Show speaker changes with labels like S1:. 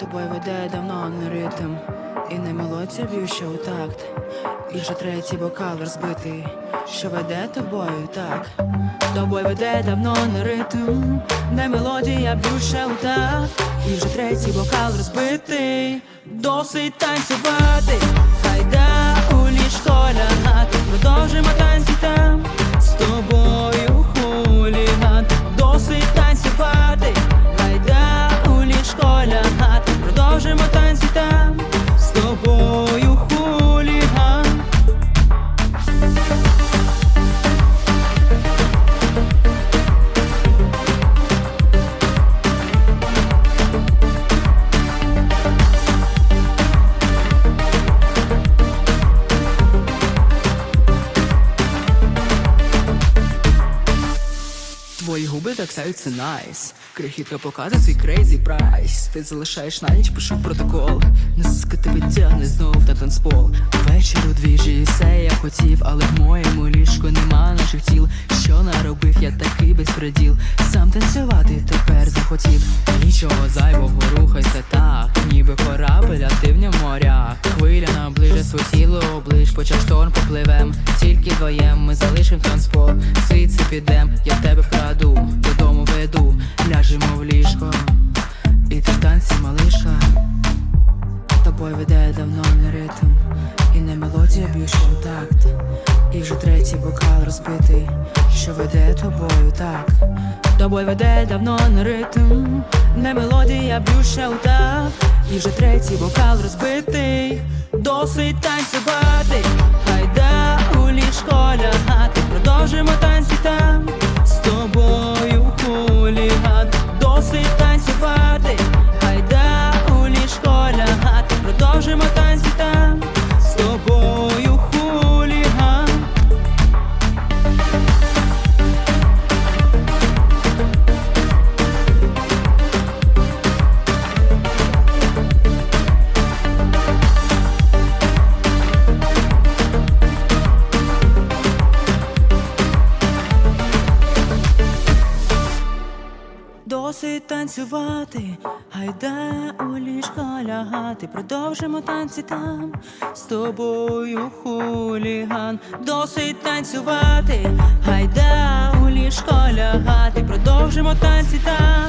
S1: Тобою веде давно не ритм, і не мелодія б'юща у такт. І вже третій бокал розбитий, що веде тобою так. Тобою веде давно не ритм, не мелодія б'юща у такт. І вже третій бокал розбитий, досить танцювати. Хайда у ліжко лягати, продовжимо танці Твої губи так стаються найс Крихітка показує свій крейзі прайс Ти залишаєш на ніч, пишу протокол Наска тебе тягне знов на танцпол Вечір у двіжі, все я хотів, але в моєму ліжку нема наших тіл. Що наробив, я такий безпреділ. Сам танцювати тепер захотів. Нічого зайвого рухайся так, ніби корабель, а ти в ньому моря. Хвиля наближе своє тіло оближ, почав шторм попливем. Тільки вдвоєм ми залишим танцпол. Звідси підем, я тебе вкраду, Веде давно не ритм, і не мелодія більше у такт. І вже третій бокал розбитий, що веде тобою так. Тобою веде давно не ритм, не мелодія б'юща у такт. І вже третій бокал розбитий, досить танцювати. Досить танцювати, гайда у ліжко лягати, продовжимо танці там. З тобою хуліган. Досить танцювати, гайда у ліжко лягати, продовжимо танці там